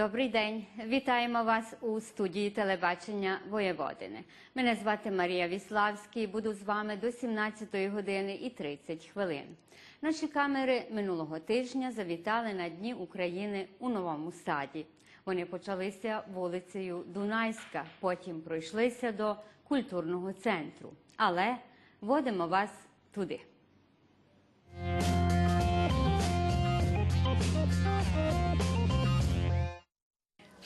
Добрий день, вітаємо вас у студії телебачення Воєводини. Мене звати Марія Віславський. Буду з вами до 17 години і 30 хвилин. Наші камери минулого тижня завітали на дні України у новому саді. Вони почалися вулицею Дунайська, потім пройшлися до культурного центру. Але водимо вас туди.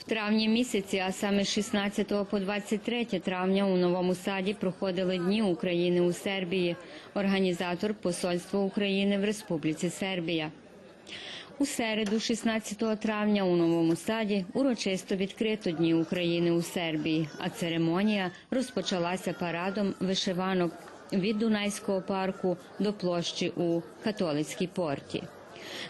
Травні місяці, а саме з 16 по 23 травня у новому саді проходили Дні України у Сербії. Організатор Посольство України в Республіці Сербія. У середу, 16 травня, у новому саді урочисто відкрито Дні України у Сербії, а церемонія розпочалася парадом вишиванок від Дунайського парку до площі у католицькій порті.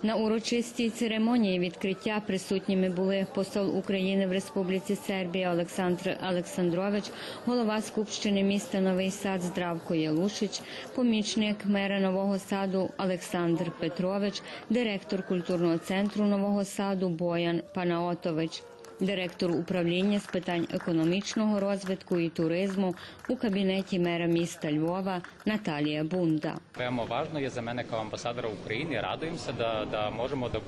На урочистій церемонії відкриття присутніми були посол України в Республіці Сербія Олександр Олександрович, голова Скупщини міста Новий Сад Здравко Ялушич, помічник мера Нового Саду Олександр Петрович, директор культурного центру Нового Саду Боян Панаотович. Директор управління з питань економічного розвитку і туризму у кабінеті мера міста Львова Наталія Бунда. Važno je za mene kao ambasadora Ukrajine. Radujem se da, da možemo da,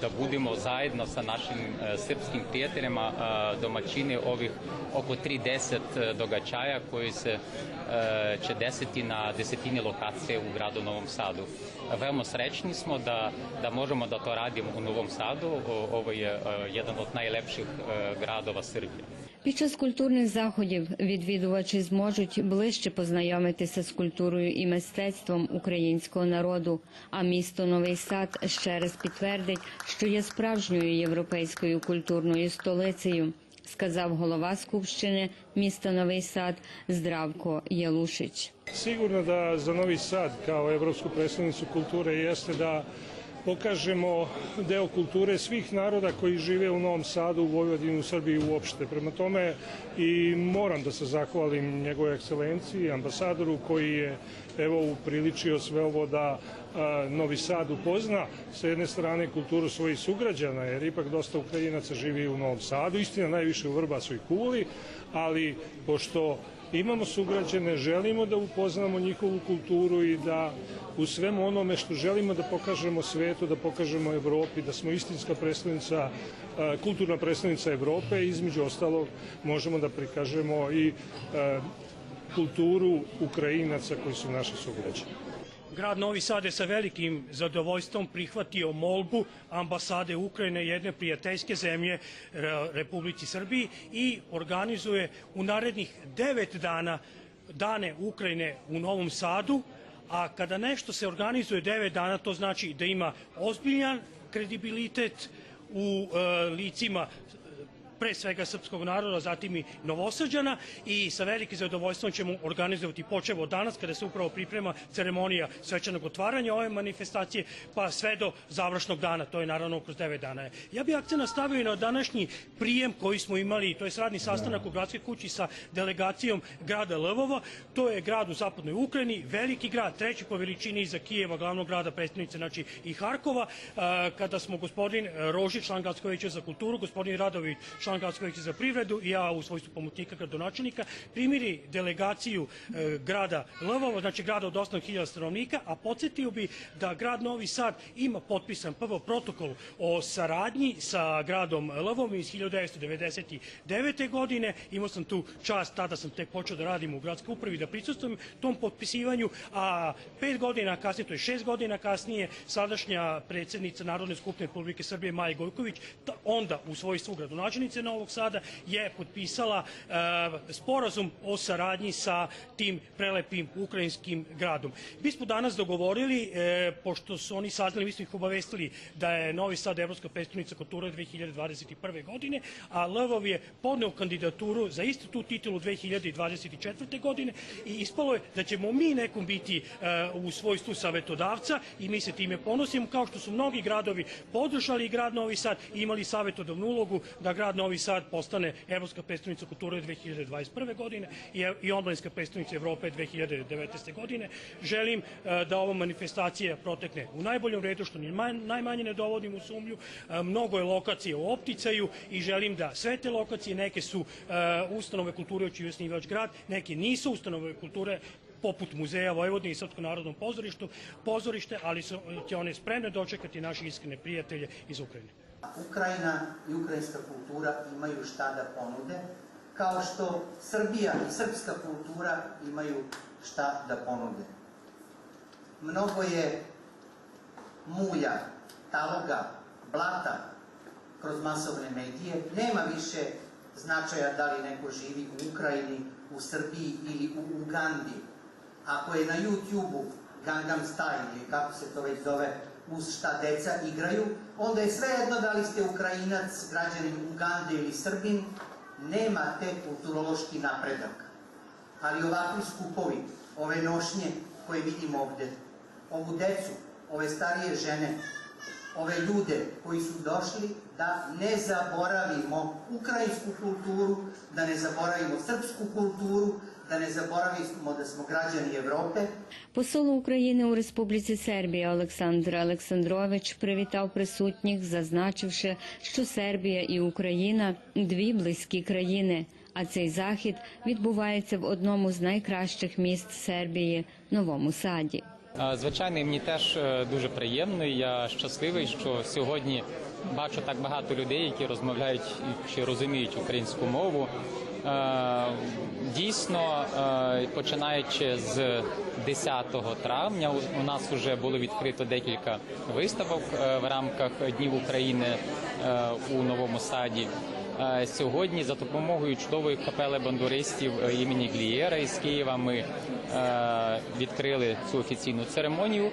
da budemo zajedno sa našim e, srpskim prijateljima e, domaćini ovih oko 30 e, događaja koji se e, će desiti na desetini lokacije u gradu Novom Sadu. Veoma srećni smo da, da možemo da to radimo u Novom Sadu. O- Ovo je e, jedan od najlepših e, gradova Srbije. Під час культурних заходів відвідувачі зможуть ближче познайомитися з культурою і мистецтвом українського народу. А місто Новий Сад ще раз підтвердить, що є справжньою європейською культурною столицею, сказав голова Скупщини міста Новий Сад Здравко Єлушич. Sigurno da za Novi Sad kao Evropsku predstavnicu kulture jeste da pokažemo deo kulture svih naroda koji žive u Novom Sadu, u Vojvodini, u Srbiji uopšte. Prema tome i moram da se zahvalim njegove ekscelenciji, ambasadoru koji je evo upriličio sve ovo da Novi Sad upozna sa jedne strane kulturu svojih sugrađana, jer ipak dosta Ukrajinaca živi u Novom Sadu, istina najviše u Vrbasu i Kuli, ali pošto imamo sugrađane, želimo da upoznamo njihovu kulturu i da u svemu onome što želimo da pokažemo svetu, da pokažemo Evropi, da smo istinska predstavnica, kulturna predstavnica Evrope, između ostalog možemo da prikažemo i kulturu Ukrajinaca koji su naši sugrađani. Grad Novi Sad je sa velikim zadovoljstvom prihvatio molbu ambasade Ukrajine, jedne prijateljske zemlje Re- Republici Srbiji i organizuje u narednih devet dana dane Ukrajine u Novom Sadu, a kada nešto se organizuje devet dana, to znači da ima ozbiljan kredibilitet u e, licima pre svega srpskog naroda, zatim i Novosađana i sa velikim zadovoljstvom ćemo organizovati počevo od danas kada se upravo priprema ceremonija svečanog otvaranja ove manifestacije pa sve do završnog dana, to je naravno kroz 9 dana. Ja bih akcent nastavio i na današnji prijem koji smo imali, to je radni sastanak u gradskoj kući sa delegacijom grada Lvova, to je grad u zapadnoj Ukrajini, veliki grad, treći po veličini iza Kijeva, glavnog grada predstavnice, znači i Harkova, kada smo gospodin Rožić, član gradskog veća za kulturu, gospodin Radović, član gradskog za privredu i ja u svojstvu pomoćnika gradonačelnika primili delegaciju e, grada Lvova, znači grada od 8.000 stanovnika, a podsjetio bi da grad Novi Sad ima potpisan prvo protokol o saradnji sa gradom Lvovom iz 1999. godine. Imao sam tu čast, tada sam tek počeo da radim u gradskoj upravi, da prisustvujem tom potpisivanju, a pet godina kasnije, to je šest godina kasnije, sadašnja predsjednica Narodne skupštine Republike Srbije Maja Gojković, onda u svojstvu gradonačelnice Novog Sada je potpisala e, sporazum o saradnji sa tim prelepim ukrajinskim gradom. Mi smo danas dogovorili, e, pošto su oni saznali, mi smo ih obavestili da je Novi Sad Evropska predstavnica kulture 2021. godine, a Lvov je podneo kandidaturu za istu tu titulu 2024. godine i ispalo je da ćemo mi nekom biti e, u svojstvu savetodavca i mi se time ponosimo, kao što su mnogi gradovi podržali grad Novi Sad i imali savetodavnu ulogu da grad Novi Novi Sad postane Evropska predstavnica kulture 2021. godine i, omladinska predstavnica Evrope 2019. godine. Želim e, da ova manifestacija protekne u najboljem redu, što najmanje ne dovodim u sumnju. E, Mnogo je lokacija u opticaju i želim da sve te lokacije, neke su e, ustanove kulture čiji je osnivač grad, neke nisu ustanove kulture poput Muzeja Vojvodine i Srpsko narodnom pozorištu, pozorište, ali su, će one spremne dočekati naše iskrene prijatelje iz Ukrajine. Ukrajina i ukrajinska kultura imaju šta da ponude, kao što Srbija i srpska kultura imaju šta da ponude. Mnogo je mulja, taloga, blata kroz masovne medije. Nema više značaja da li neko živi u Ukrajini, u Srbiji ili u Ugandi. Ako je na YouTube-u Gangnam Style ili kako se to već zove, uz šta deca igraju, onda je svejedno da li ste Ukrajinac, građanin Ugande ili Srbin, nema te kulturološki napredak. Ali ovakvi skupovi, ove nošnje koje vidimo ovde, ovu decu, ove starije žene, ove ljude koji su došli da ne zaboravimo ukrajinsku kulturu, da ne zaboravimo srpsku kulturu, da ne zaboravimo da smo građani Evrope, Посол України у Республіці Сербія Олександр Олександрович привітав присутніх, зазначивши, що Сербія і Україна дві близькі країни. А цей захід відбувається в одному з найкращих міст Сербії Новому Саді. Звичайно, мені теж е, дуже приємно. і Я щасливий, що сьогодні бачу так багато людей, які розмовляють і- чи розуміють українську мову. Е, Дійсно, е, починаючи з 10 травня, у- нас вже було відкрито декілька виставок е, в рамках Днів України у Новому Саді. Сьогодні за допомогою чудової капели бандуристів імені Глієра із Києва ми відкрили цю офіційну церемонію.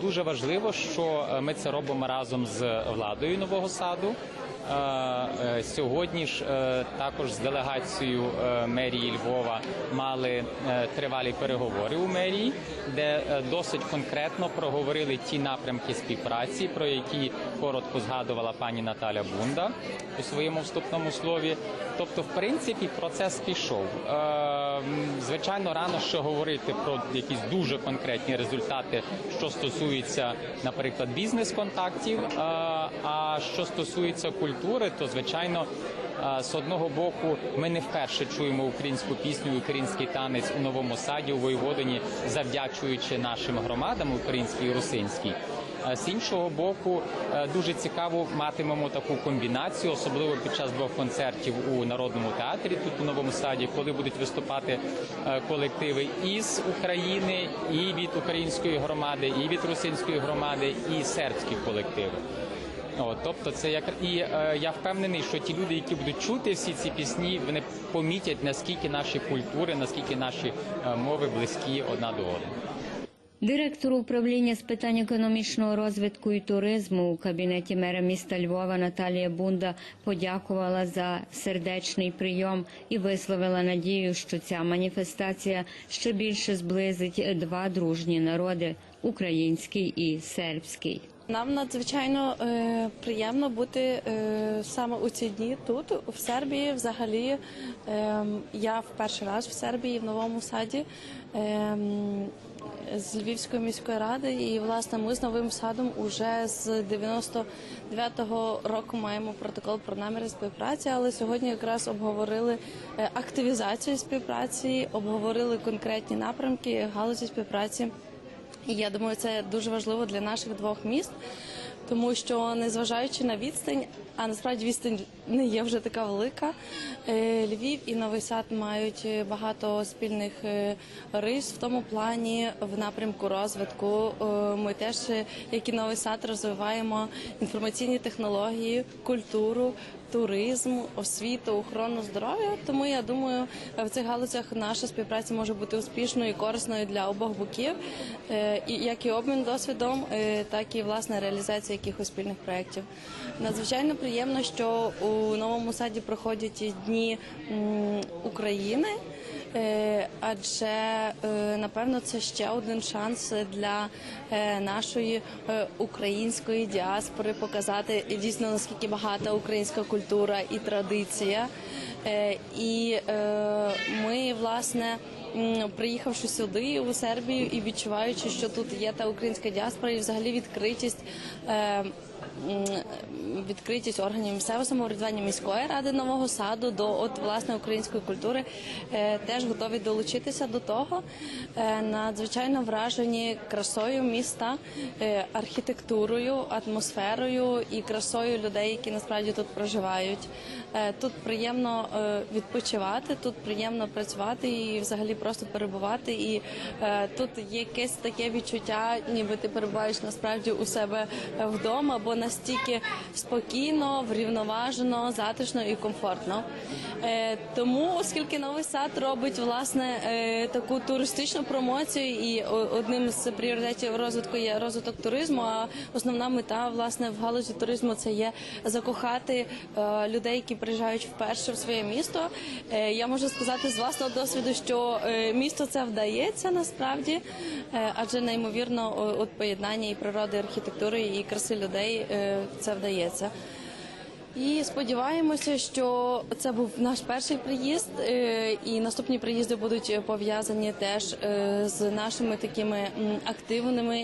Дуже важливо, що ми це робимо разом з владою нового саду. Е, е, Сьогодні ж е, також з делегацією мерії Львова мали тривалі переговори у мерії, де досить конкретно проговорили ті напрямки співпраці, про які коротко згадувала пані Наталя Бунда у своєму вступному слові. Тобто, в принципі, процес пішов. Звичайно, рано ще говорити про якісь дуже конкретні результати, що стосується, наприклад, бізнес-контактів. А що стосується культури, то звичайно. З одного боку, ми не вперше чуємо українську пісню, український танець у новому саді у Воєводині, завдячуючи нашим громадам, українській і русинській. З іншого боку, дуже цікаво матимемо таку комбінацію, особливо під час двох концертів у народному театрі тут у новому саді, коли будуть виступати колективи із України, і від української громади, і від русинської громади, і сербські колективи. О, тобто, це як і е, я впевнений, що ті люди, які будуть чути всі ці пісні, вони помітять наскільки наші культури, наскільки наші е, мови близькі одна до одної. Директор управління з питань економічного розвитку і туризму у кабінеті мера міста Львова Наталія Бунда подякувала за сердечний прийом і висловила надію, що ця маніфестація ще більше зблизить два дружні народи український і сербський. Нам надзвичайно е, приємно бути е, саме у ці дні тут, в Сербії. Взагалі, е, я в перший раз в Сербії в новому саді. Е, з Львівської міської ради, і власне ми з новим садом уже з 99-го року маємо протокол про наміри співпраці. Але сьогодні якраз обговорили е, активізацію співпраці, обговорили конкретні напрямки галузі співпраці. Я думаю, це дуже важливо для наших двох міст, тому що незважаючи на відстань, а насправді відстань не є вже така велика. е, Львів і Новий Сад мають багато спільних е, рис в тому плані в напрямку розвитку. Е, Ми теж, як і Новий Сад, розвиваємо інформаційні технології, культуру. Туризм, освіту, охорону здоров'я. Тому я думаю, в цих галузях наша співпраця може бути успішною і корисною для обох боків, Е, як і обмін досвідом, е, так і власне реалізація якихось спільних проєктів. Надзвичайно приємно, що у новому саді проходять дні України. Е, адже е, напевно це ще один шанс для е, нашої української діаспори показати дійсно наскільки багата українська культура і традиція. І ми власне. Приїхавши сюди у Сербію і відчуваючи, що тут є та українська діаспора, і взагалі відкритість е, відкритість органів місцевого самоврядування міської ради нового саду до от власне української культури е, теж готові долучитися до того. Е, Надзвичайно вражені красою міста, архітектурою, атмосферою і красою людей, які насправді тут проживають. Е, Тут приємно е, відпочивати, тут приємно працювати і взагалі просто перебувати. І е, тут є якесь таке відчуття, ніби ти перебуваєш насправді у себе вдома, бо настільки спокійно, врівноважено, затишно і комфортно. Тому, оскільки новий сад робить власне таку туристичну промоцію, і одним з пріоритетів розвитку є розвиток туризму. А основна мета власне в галузі туризму це є закохати людей, які приїжджають вперше в своє місто. Е, Я можу сказати з власного досвіду, що е, місто це вдається насправді, е, адже неймовірно от поєднання і природи, і архітектури, і краси людей це вдається. І сподіваємося, що це був наш перший приїзд, і наступні приїзди будуть пов'язані теж з нашими такими активними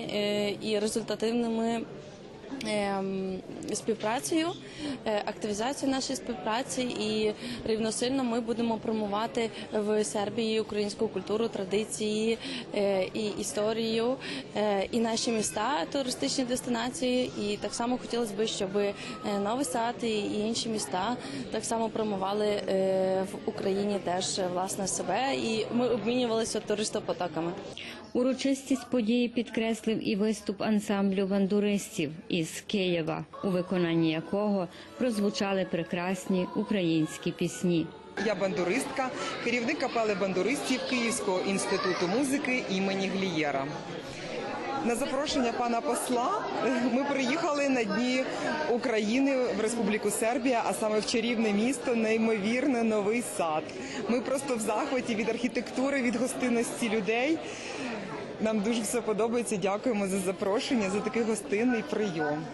і результативними. Ем, Співпрацею, е, активізацією нашої співпраці, і рівносильно ми будемо промувати в Сербії українську культуру, традиції е, і історію, е, і наші міста, туристичні дестинації. І так само хотілося б, щоб Новий Сад і інші міста так само промували в Україні теж власне себе, і ми обмінювалися туристопотоками. Урочистість події підкреслив і виступ ансамблю бандуристів із Києва, у виконанні якого прозвучали прекрасні українські пісні. Я бандуристка, керівник капели бандуристів Київського інституту музики імені Глієра. На запрошення пана посла ми приїхали на дні України в Республіку Сербія, а саме в чарівне місто, неймовірне новий сад. Ми просто в захваті від архітектури, від гостинності людей. Нам дуже все подобається. Дякуємо за запрошення, за такий гостинний прийом.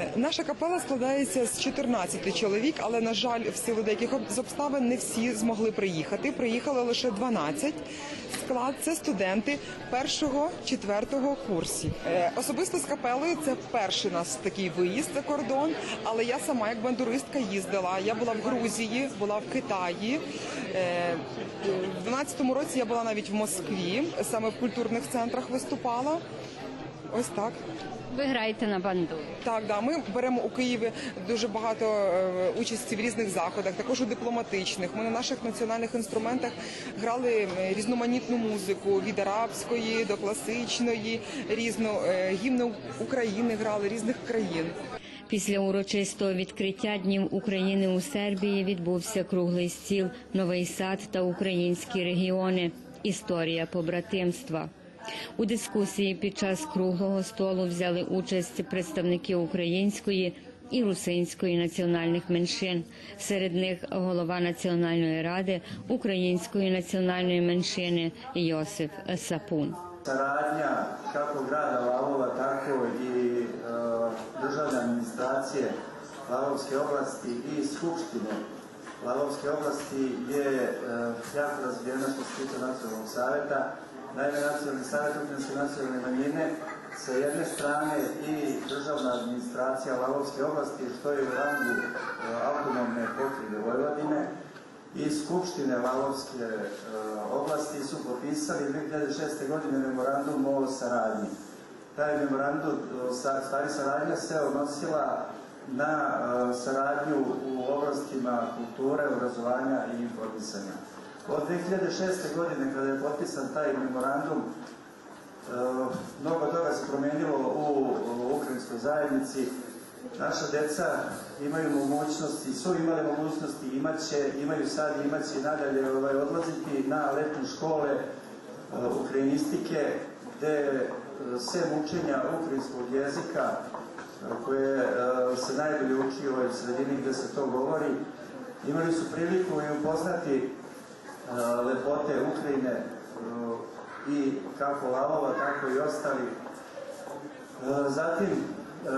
Е, Наша капела складається з 14 чоловік, але на жаль, в силу деяких обставин не всі змогли приїхати. Приїхали лише 12. Склад це студенти першого четвертого курсів. Е, Особисто з капелою це перший нас такий виїзд за кордон. Але я сама як бандуристка їздила. Я була в Грузії, була в Китаї. Е, В 12-му році я була навіть в Москві, саме в культурних центрах виступала. Ось так. Ви граєте на бандурі. Так, да, ми беремо у Києві дуже багато е, участі в різних заходах, також у дипломатичних. Ми на наших національних інструментах грали е, різноманітну музику від арабської до класичної, різну е, гімни України грали різних країн. Після урочистого відкриття Днів України у Сербії відбувся круглий стіл Новий сад та українські регіони. Історія побратимства. У дискусії під час круглого столу взяли участь представники української і русинської національних меншин. Серед них голова Національної ради української національної меншини Йосиф Сапун. Saradnja kako grada Lavova, tako i e, državne administracije Lavovske oblasti i Skupštine Lavovske oblasti je e, jako razvijena što se tiče nacionalnog savjeta. Naime, nacionalni savjet ukrajinske nacionalne manjine sa jedne strane i državna administracija Lavovske oblasti, što je u rangu e, autonomne pokrine Vojvodine, i Skupštine Lavovske e, oblasti su potpisali 2006. godine memorandum o saradnji. Taj memorandum o stvari saradnja se odnosila na saradnju u oblastima kulture, obrazovanja i informisanja. Od 2006. godine kada je potpisan taj memorandum, mnogo toga se promenilo u, ukrajinskoj zajednici. Naša deca imaju mogućnosti, su imali mogućnosti, imat će, imaju sad i imat će i nadalje ovaj, odlaziti na letnje škole ukrajinistike, gde sem učenja ukrajinskog jezika, koje e, se najbolje uči u ovoj sredini gde se to govori, imali su priliku i upoznati lepote Ukrajine e, i kako lavova, tako i ostali. E, Zatim, e,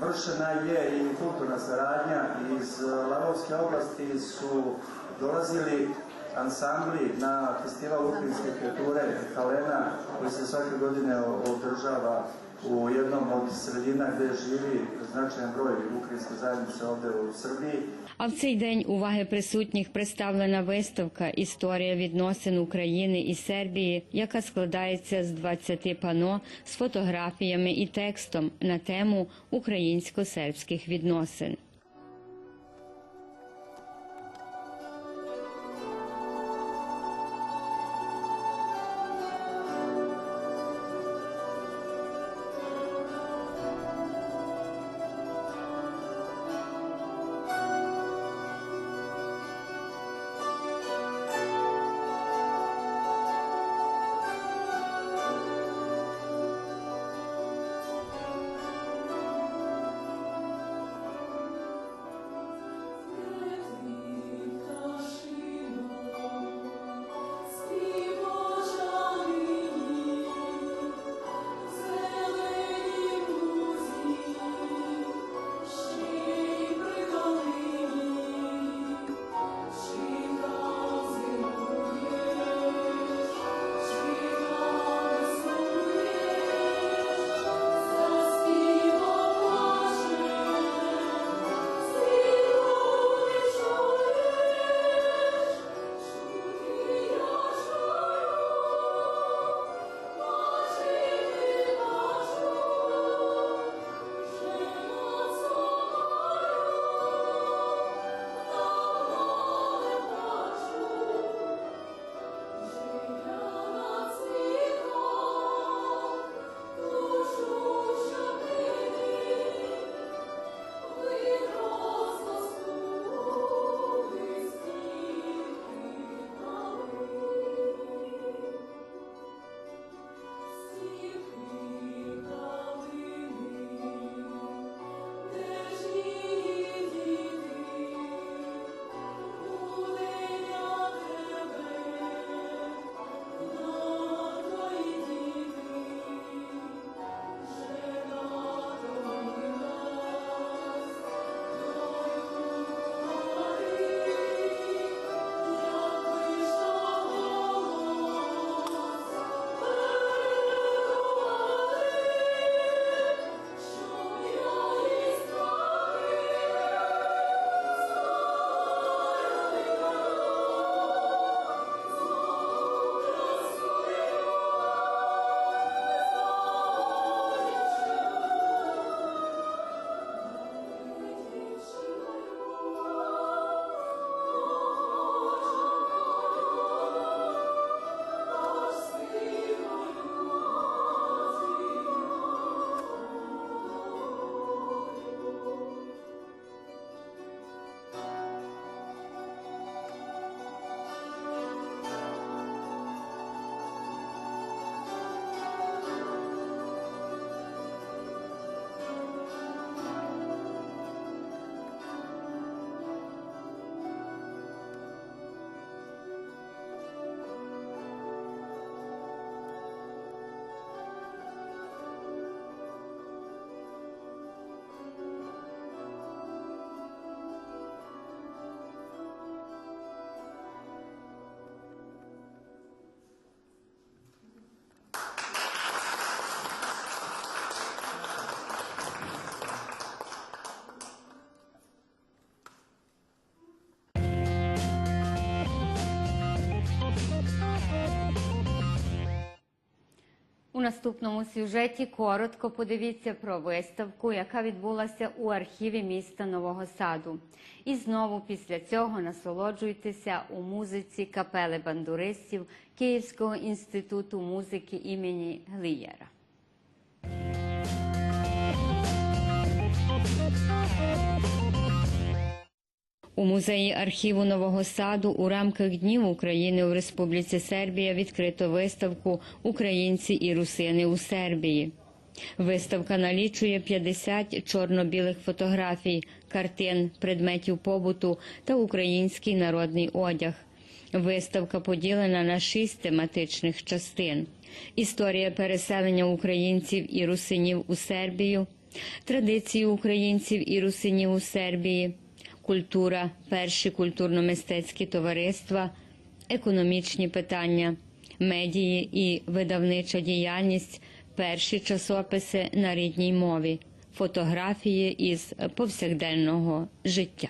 vršena je i kulturna saradnja iz Lavovske oblasti su dolazili ansambli na festival ukrajinske kulture Kalena koji se svake godine održava u jednom od sredina gdje živi značajan broj ukrajinske zajednice ovdje u Srbiji. А в цей день уваги присутніх представлена виставка Історія відносин України і Сербії, яка складається з 20 пано з фотографіями і текстом на тему українсько-сербських відносин. Наступному сюжеті коротко подивіться про виставку, яка відбулася у архіві міста Нового Саду. І знову після цього насолоджуйтеся у музиці капели бандуристів Київського інституту музики імені Глієра. У музеї архіву Нового Саду у рамках Днів України у Республіці Сербія відкрито виставку Українці і русини у Сербії. Виставка налічує 50 чорно-білих фотографій, картин, предметів побуту та український народний одяг. Виставка поділена на шість тематичних частин: історія переселення українців і русинів у Сербію, традиції українців і русинів у Сербії, культура, перші культурно-мистецькі товариства, економічні питання, медії і видавнича діяльність, перші часописи на рідній мові, фотографії із повсякденного життя.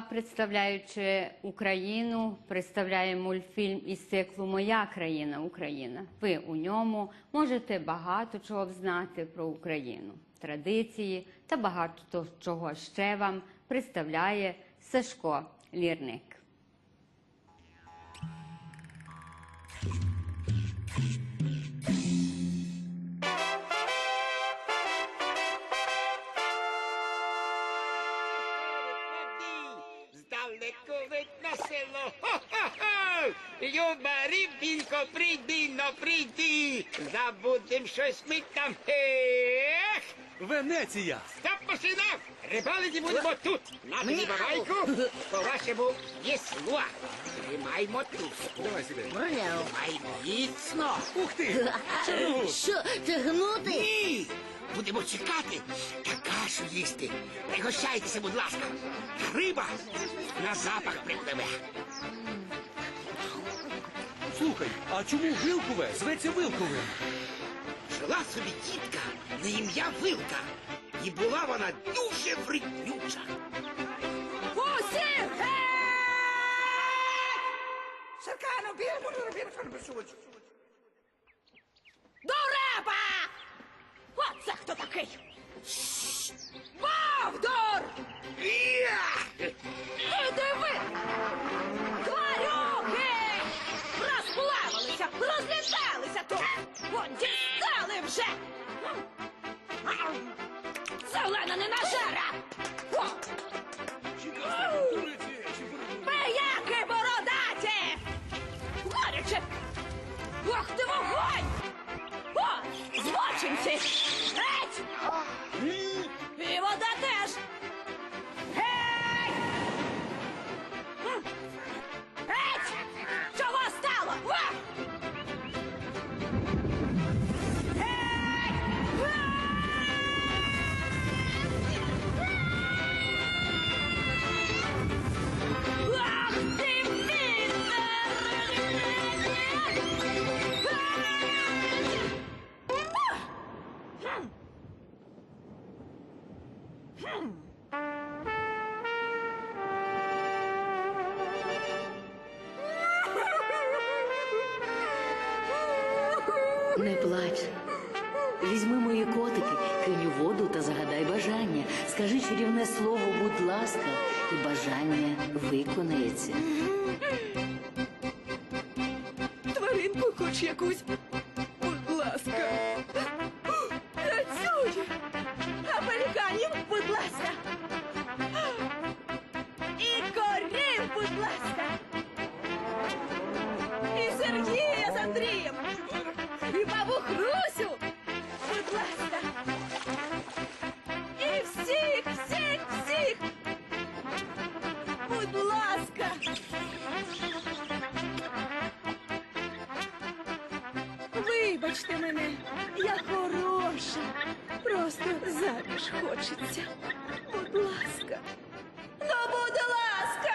Представляючи Україну, представляє мультфільм із циклу Моя країна Україна. Ви у ньому можете багато чого взнати про Україну, традиції та багато чого ще вам представляє Сашко Лірник. Пінко, прийди, но прийди. Забудем щось ми там. Ех! Венеція! Стоп, машина! Рибалити будемо тут. На тобі бабайку, по-вашому весло. Тримаймо тут. Давай сюди. Тримай міцно. Ух ти! Чому? Що, тягнути? Ні! Будемо чекати та кашу їсти. Пригощайтеся, будь ласка. Риба на запах припливе. Слухай, а чому вилкове зветься вилковим? Жила собі тітка на ім'я Вилка. І була вона дуже вреднюча. Усі! Саркано, біло, біло, біло, До! Оце хто такий? Бовдур! Ти диви! Розплавилися, тут! Вон дістали вже! Зелена не нажара! Пияки бородаті! Гаряче! Ох ти вогонь! О! Злочинці! Тваринку хоч якусь. Будь ласка. Працює. А пеліканів, будь ласка. Просто заміж хочеться. Будь ласка. Ну, будь ласка.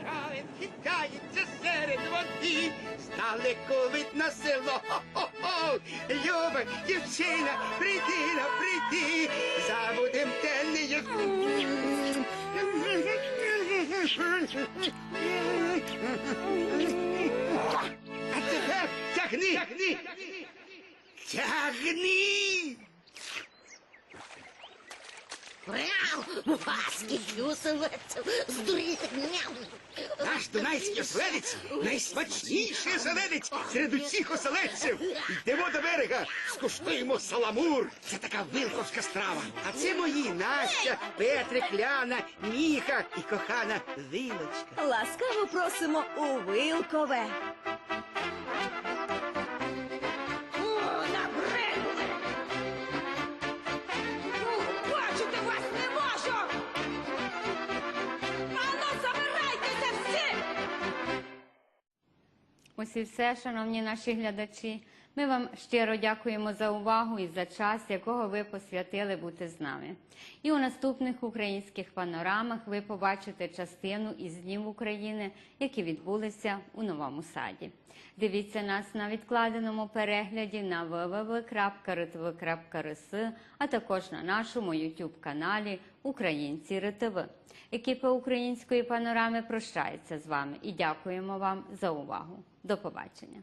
Човен хитається серед води, здалеку видно село. Хо-хо-хо. Люба дівчина, прийди на прийди, забудем темні. А тепер тягни, тягни, тягни. Оселедців, здуріти, мяу. Наш дунайський оселедець найсмачніший оселедець серед усіх оселедців. Йдемо до берега, скуштуємо саламур. Це така вилковська страва. А це мої Настя, Петрик, Ляна, Міха і кохана Вилочка. Ласкаво просимо у Вилкове. Ось і все, шановні наші глядачі. Ми вам щиро дякуємо за увагу і за час, якого ви посвятили бути з нами. І у наступних українських панорамах ви побачите частину із днів України, які відбулися у новому саді. Дивіться нас на відкладеному перегляді на www.rtv.rs, а також на нашому youtube каналі Українці РТВ. Екіпа української панорами прощається з вами і дякуємо вам за увагу. До побачення.